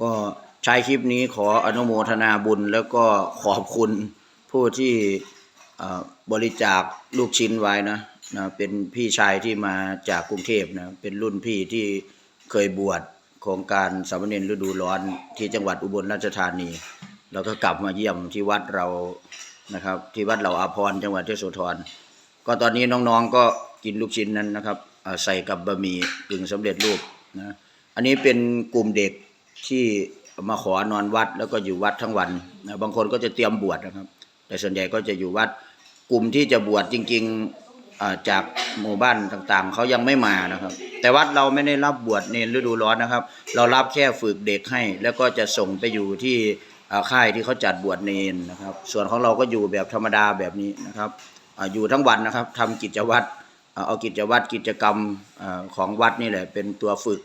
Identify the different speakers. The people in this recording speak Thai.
Speaker 1: ก็ใช้คลิปนี้ขออนุโมทนาบุญ แล้วก็ขอบคุณผู้ที่บริจาคลูกชิ้นไว้นะนะเป็นพี่ชายที่มาจากกรุงเทพนะเป็นรุ่นพี่ที่เคยบวชโครงการสามเณรฤดูร้อนที่จังหวัดอุบลราชธานี แล้วก็กลับมาเยี่ยมที่วัดเรานะครับ ที่วัดเราอาพรจังหวัดยโสธรก็ตอนนี้น้องๆก็กินลูกชิ้นนั้นนะครับใส่กับบะหมี่กึ่งสำเร็จรูปนะอันนี้เป็นกลุ่มเด็ก ที่มาขอนอนวัดแล้วก็อยู่วัดทั้งวันนะบางคนก็จะเตรียมบวชนะครับ แต่ส่วนใหญ่ก็จะอยู่วัดกลุ่มที่จะบวชจริงๆจากหมู่บ้านต่างๆเขายังไม่มานะครับ แต่วัดเราไม่ได้รับบวชในฤดูร้อนนะครับ เรารับแค่ฝึกเด็กให้ แล้วก็จะส่งไปอยู่ที่ค่ายที่เขาจัดบวชเนนนะครับ ส่วนของเราก็อยู่แบบธรรมดาแบบนี้นะครับออยู่ทั้งวันนะครับทำกิจวัตรเอากิจวัตรกิจกรรมของวัดนี่แหละเป็นตัวฝึก